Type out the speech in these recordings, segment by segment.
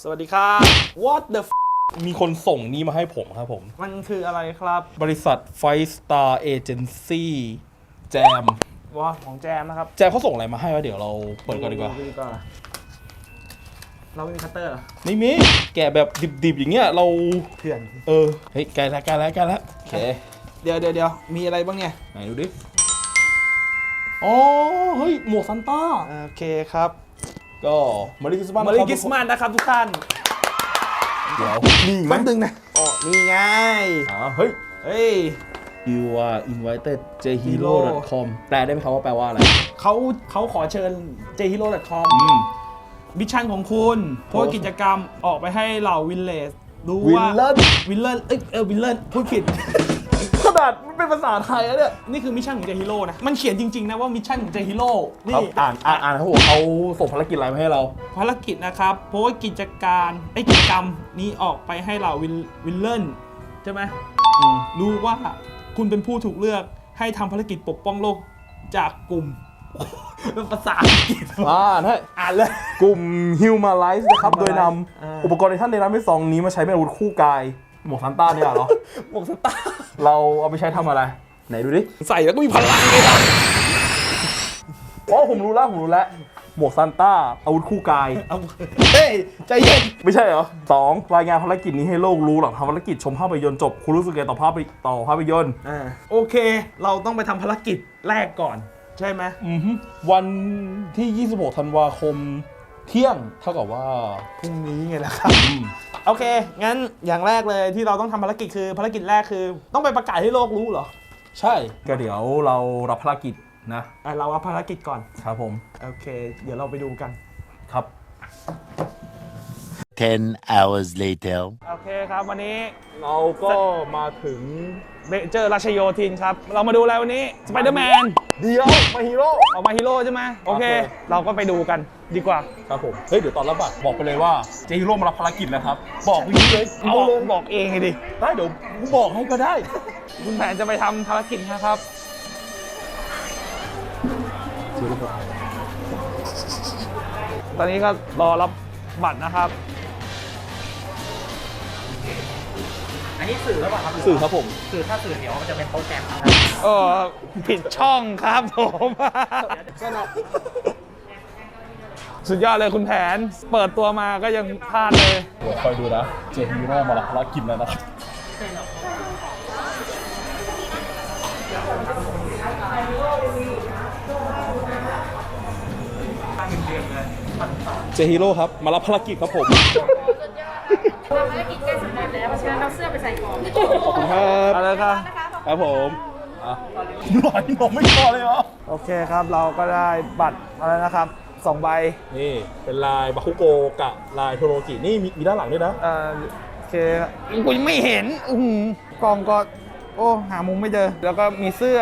สวัสดีครับ What the f มีคนส่งนี้มาให้ผมครับผม มันคืออะไรครับ บริษัท Five Star Agency แจมว้าของแจมนะครับ แจมเขาส่งอะไรมาให้วะเดี๋ยวเราเปิดก่อนดีกว่าดูดีกว่า เราไม่มีคัตเตอร์เหรอไม่มี แกะแบบดิบๆ อย่างเงี้ยเรา เถื่อน เออ เฮ้ยใกล้แล้วใกล้แล้วใกล้แล้วโอเค เดี๋ยวเดี๋ยวเดี๋ยวมีอะไรบ้างเนี่ย ไหนดูดิ อ๋อ เฮ้ย หมวกซันต้า โอเคครับ ก็มาริคริสต์มาสมารีคริสต์มาสนะครับทุกท่านเดี๋ยวนี่ไหมแป๊บนึงนะอ๋อนี่ไง อ๋อเฮ้ย เฮ้ย You are invited jhero.com แปลได้ไหมครับว่าแปลว่าอะไร เขาเขาขอเชิญ jhero.com อืม มิชชั่นของคุณโพสต์กิจกรรมออกไปให้เหล่าวินเลสรู้ว่า Villain วินเลนเอ้ยเออวินเลนพูดผิด ขนาดมันเป็นภาษาไทยอะเนี่ยนี่คือมิชชั่นของเจฮิโร่นะมันเขียนจริงๆนะว่ามิชชั่นของเจฮิโร่คนี่รับอ่านอ่านอ่านเขาบอกเขาส่งภารกิจอะไรมาให้เรา ภารกิจนะครับเพราะว่ากิจการไอ้กิจกรรมนี้ออกไปให้เหล่าวินวินเลนใช่ไหมอืมรู้ว่าคุณเป็นผู้ถูกเลือกให้ทำภารกิจปกป้องโลกจากกลุ่มเป็นภาษาอังกฤษอ่าใช่อ่านเลย กลุ่ม Humanize นะครับ โดยนอ่าำอุปกรณ์ในท่านในร้านไม่ซองนี้มาใช้เป็นอาวุธคู่กาย หมวกซันต้าเนี่ยเหรอ หมวกสตาร์เราเอาไปใช้ทำอะไร ไหนดูดิ ใส่แล้วก็มีพลังเลยนะอ๋อผมรู้แล้วผมรู้แล้ว หมวกซันต้าอาวุธคู่กาย เอาเฮ้ยใจเย็นไม่ใช่เหรอสองรายงานภารกิจนี้ให้โลกรู้หลังทำภารกิจชมภาพยนตร์จบ คุณรู้สึกไงต่อภาพยต่อภาพยนตร์ อ่าโอเค เราต้องไปทำภารกิจแรกก่อน ใช่ไหมอือฮึวันที่ 26 ธันวาคม เที่ยง เท่ากับว่าพรุ่งนี้ไงล่ะครับ อืม โอเค งั้นอย่างแรกเลยที่เราต้องทำภารกิจคือภารกิจแรกคือ ต้องไปประกาศให้โลกรู้เหรอ ใช่ ก็เดี๋ยวเรารับภารกิจนะ อะเราเอาภารกิจก่อน ครับผม โอเค เดี๋ยวเราไปดูกัน ครับ 10 hours later. โอเคครับวันนี้เราก็มาถึงเบเจอร์ราชโยธินครับ เรามาดูอะไรวันนี้สไปเดอร์แมนเดียวมาฮีโร่ออกมาฮีโร่ใช่ไหมโอเคโอเค เราก็ไปดูกันดีกว่า ครับผม เฮ้ย เดี๋ยวตอนรับบัตรบอกไปเลยว่าเจฮีโร่มารับภารกิจแล้วครับ บอกอย่างนี้เลยบเอาอกเลยบอกเองไงดิได้เดี๋ยวกูบอกให้ก็ได้ คุณแผนจะไปทำภารกิจนะครับตอนนี้ก็รอรับบัตรนะครับ อันนี้สื่อหรือเปล่าครับสื่อครับผม สื่อถ้าสื่อเดี๋ยวมันจะเป็นโปรแกรมครับเออผิดช่องครับผมสุดยอดเลยคุณแผน เปิดตัวมาก็ยังพลาดเลย เดี๋ยวคอยดูนะ เจฮีโร่มารับภารกิจแล้วนะครับเจฮีโร่ครับ มารับภารกิจครับผม นั้นเราเสื้อไปใส่ก่อนขอบคุณครับอะไรครับครับผมอะหน่อยหนมไม่พอเลยเหรอโอเคครับเราก็ได้บัตรอะไรนะครับสองใบนี่เป็นลายบาคุโกะกับลายโทโรกินี่มีมีด้านหลังด้วยนะเอ่อโอเคกูยังไม่เห็นอือหือกล่องก็โอ้หามุมไม่เจอ แล้วก็มีเสื้อ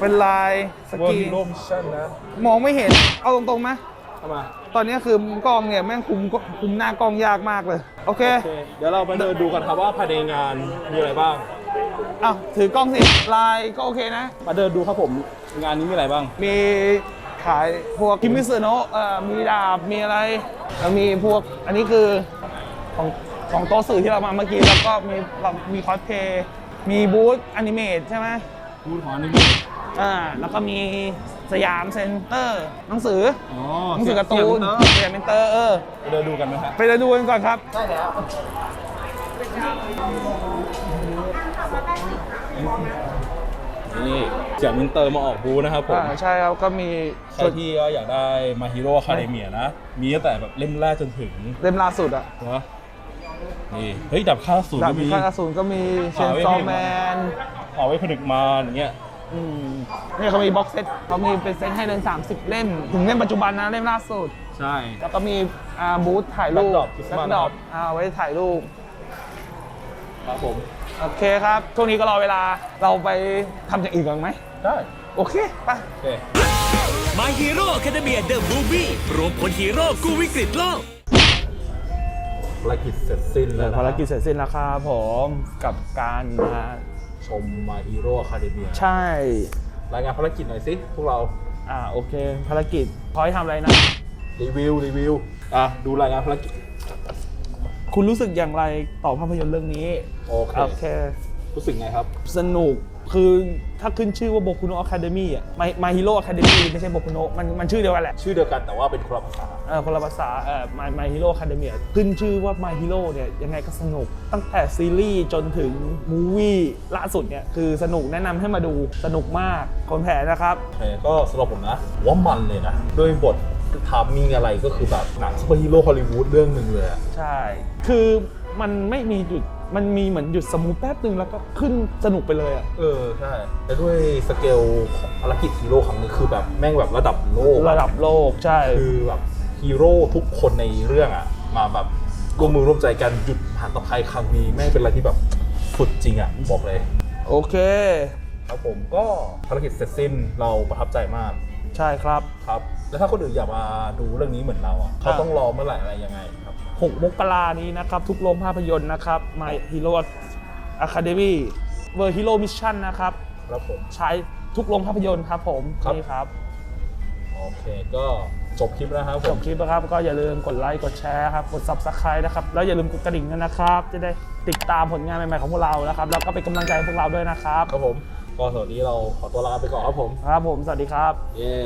เป็นลายสวอร์กีฮีโร่มิชชั่นนะ มองไม่เห็น เอาตรงๆไหมเข้ามา ตอนนี้คือกล้องเนี่ยแม่งคุมคุมหน้ากล้องยากมากเลย โอเค โอเค เดี๋ยวเราไปเดินดูกันครับว่าภายในงานมีอะไรบ้าง อ้าวถือกล้องสิลายก็โอเคนะ มาเดินดูครับผมงานนี้มีอะไรบ้าง มีขายพวกคิมิสึโนะเอ่อมีดาบมีอะไรแล้วมีพวกอันนี้คือของของโต๊ะสื่อที่เรามาเมื่อกี้แล้วก็มีเรามีคอสเพย์มีบูธอนิเมตใช่ไหมบูธของอันนี้อ่าแล้วก็มี สยามเซ็นเตอร์หนังสืออ๋อหนังสือการ์ตูนสยามเซ็นเตอร์เออไปเดินดูกันไหมฮะไปเดินดูกันก่อนครับนี่เสียงมินเตอร์มาออกบูธนะครับผม อ่าใช่ครับก็มีใครที่ก็อยากได้มาฮีโร่คาเดเมียนะ มีตั้งแต่แบบเล่มแรกจนถึงเล่มล่าสุดอะนะนี่เฮ้ย ดับค่าศูนย์ดาบก็พิมีฆาตอสูรก็มีเชนหาไว้ซอให้แมนเอาไว้ผนึกมาอย่างเงี้ย อืมเนี่ยเขามีบ็อกเซตเขามีเป็นเซตให้เลย30 เล่ม ถึงเล่มปัจจุบันนะเล่มล่าสุด ใช่ แล้วก็มีอ่าบูธถ่ายรูป Backdrop Christmas แบ็คดรอปนะครับอ่าไว้ถ่ายรูป ครับผม โอเคครับ ช่วงนี้ก็รอเวลาเราไปทำอย่างอื่นกันไหม ได้ โอเคไป โอเค My Hero Academia The Movie รวมพลฮีโร่กู้วิกฤตโลก ภารกิจเสร็จสิ้นแล้วนะภารกิจเสร็จสิ้นแล้วครับผมกับการมา ชมมาฮีโร่คาเดเมียใช่ รายงานภารกิจหน่อยสิพวกเรา อ่าโอเค ภารกิจพอยทำอะไรนะ รีวิว รีวิว อะ ดูรายงานภารกิจ คุณรู้สึกอย่างไรต่อภาพยนตร์เรื่องนี้ โอเคโอเครู้สึกไงครับ สนุก คือถ้าขึ้นชื่อว่าโบคุโนะอะคาเดมี่อะมาฮิโร่อะคาเดมี่ไม่ใช่โบคุโนะมันมันชื่อเดียวกันแหละ ชื่อเดียวกันแต่ว่าเป็นคนละภาษาเออคนละภาษาเอ่อ My My Hero Academia ขึ้นชื่อว่า My Hero เนี่ยยังไงก็สนุก ตั้งแต่ซีรีส์จนถึงมูวี่ล่าสุดเนี่ยคือสนุกแนะนำให้มาดูสนุกมากคนแผลนะครับโอเคก็สำหรับผมนะว่ามันเลยนะด้วยบททามมิ่งอะไรก็คือแบบหนังซูเปอร์ฮีโร่ฮอลลีวูดเรื่องหนึ่งเลยอะใช่ คือมันไม่มีหยุด มันมีเหมือนหยุดสมูทแป๊บนึงแล้วก็ขึ้นสนุกไปเลยอะ เออใช่แล้วด้วยสเกลของภารกิจฮีโร่ครั้งนี้คือแบบแม่งแบบระดับโลกอระดับโลกใช่ คือแบบฮีโร่ทุกคนในเรื่องอะ มาแบบร่วมมือร่วมใจกันหยุดผ่านตะไคร้ครั้งนี้แม่งเป็นอะไรที่แบบสุดจริงอะบอกเลย โอเค ครับผมก็ภารกิจเสร็จสิ้นเราประทับใจมากใช่ครับ ครับ แล้วถ้าคนอื่นอยากมาดูเรื่องนี้เหมือนเราอะเขาต้องรอเมื่อไหร่อะไรยังไงครับ 6มกรานี้นะครับ ทุกโรงภาพยนตร์นะครับ My Hero Academy World Hero Mission นะครับ ครับผม ใช้ทุกโรงภาพยนตร์ครับผมครับ นี่ครับ โอเค ก็จบคลิปแล้วครับผจมบคลิปนะครับก็อย่าลืมกดไลค์กดแชร์ครับกด Subscribe นะครับแล้วอย่าลืมกดกระดิ่งด้วยนะครับ จะได้ติดตามผลงานใหม่ๆของพวกเรานะครับแล้วก็เป็นกำลังใจให้พวกเราด้วยนะครับครับผม ก็สวัสดีเราขอตัวลาไปก่อนครับผม ครับผมสวัสดีครับ เย้